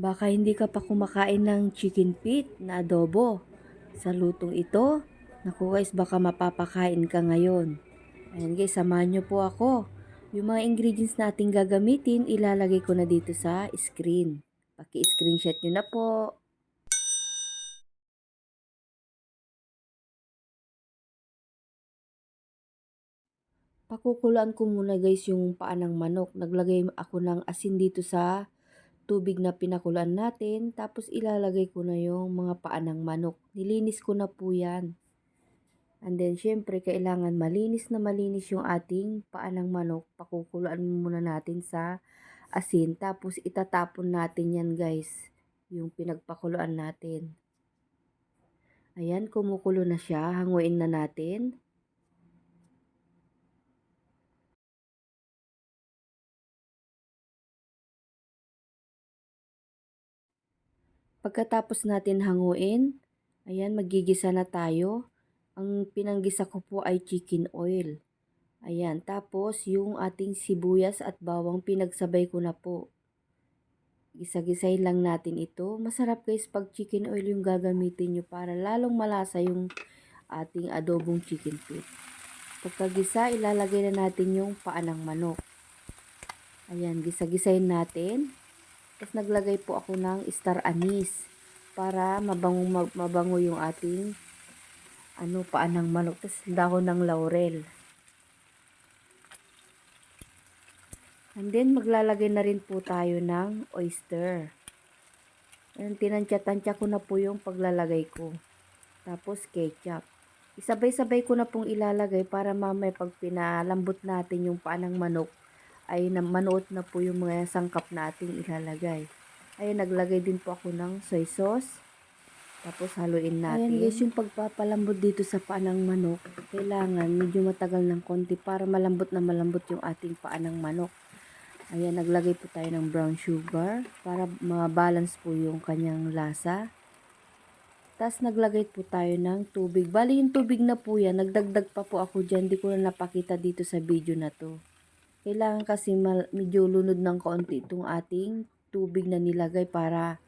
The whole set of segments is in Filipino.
Baka hindi ka pa kumakain ng chicken feet na adobo. Sa lutong ito, naku guys, baka mapapakain ka ngayon. Ayan guys, samahan nyo po ako. Yung mga ingredients natin gagamitin, ilalagay ko na dito sa screen. Paki-screenshot nyo na po. Pakukulaan ko muna guys yung paa ng manok. Naglagay ako ng asin dito sa tubig na pinakulaan natin. Tapos ilalagay ko na yung mga paa ng manok. Nilinis ko na po yan. And then syempre kailangan malinis na malinis yung ating paa ng manok. Pakukulaan muna natin sa asin. Tapos itatapon natin yan guys. Yung pinagpakuluan natin. Ayan, kumukulo na siya. Hanguin na natin. Pagkatapos natin hanguin, ayan, magigisa na tayo. Ang pinanggisa ko po ay chicken oil. Ayan, tapos yung ating sibuyas at bawang pinagsabay ko na po. Gisa-gisay lang natin ito. Masarap guys pag chicken oil yung gagamitin nyo para lalong malasa yung ating adobong chicken feet. Pagkagisa, ilalagay na natin yung paa ng manok. Ayan, gisa-gisayin natin. Tapos naglagay po ako ng star anise para mabango, mabango yung ating ano paan ng manok. Tapos dahon ng laurel. And then maglalagay na rin po tayo ng oyster. Ayan, tinansya-tansya ko na po yung paglalagay ko. Tapos ketchup. Isabay-sabay ko na pong ilalagay para mamaya pag pinalambot natin yung paan ng manok, ay manuot na po yung mga sangkap na ating ilalagay. Ayun, naglagay din po ako ng soy sauce. Tapos haluin natin. Ayan guys, yung pagpapalambot dito sa paa ng manok, kailangan medyo matagal ng konti para malambot na malambot yung ating paa ng manok. Ayan, naglagay po tayo ng brown sugar para ma-balance po yung kanyang lasa. Tapos naglagay po tayo ng tubig. Bali yung tubig na po yan, nagdagdag pa po ako dyan. Di ko na napakita dito sa video na to. Kailangan kasi medyo lunod ng kaunti itong ating tubig na nilagay para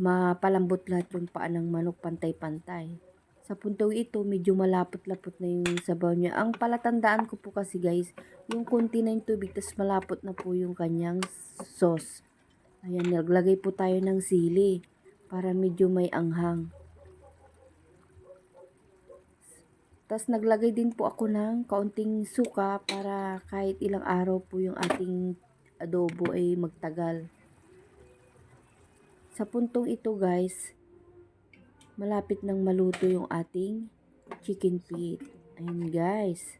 mapalambot lahat yung paa ng manok pantay-pantay. Sa puntong ito, medyo malapot-lapot na yung sabaw niya. Ang palatandaan ko po kasi guys, yung konti na yung tubig, tapos malapot na po yung kanyang sauce. Ayan, naglagay po tayo ng sili para medyo may anghang. Tapos naglagay din po ako ng kaunting suka para kahit ilang araw po yung ating adobo ay magtagal. Sa puntong ito guys, malapit nang maluto yung ating chicken feet. Ayun guys.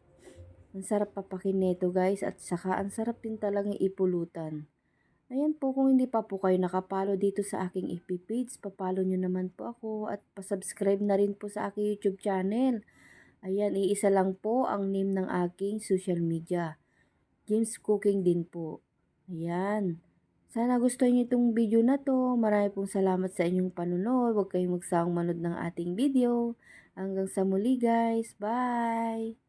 Ang sarap papakin nito guys at saka ang sarap din talagang ipulutan. Ayan po, kung hindi pa po kayo nakapalo dito sa aking FB page, papalo nyo naman po ako at pasubscribe na rin po sa aking YouTube channel. Ayan, iisa lang po ang name ng aking social media. James Cooking din po. Ayan. Sana gusto niyo itong video na to. Marami pong salamat sa inyong panunood. Huwag kayong magsawang manood ng ating video. Hanggang sa muli guys. Bye!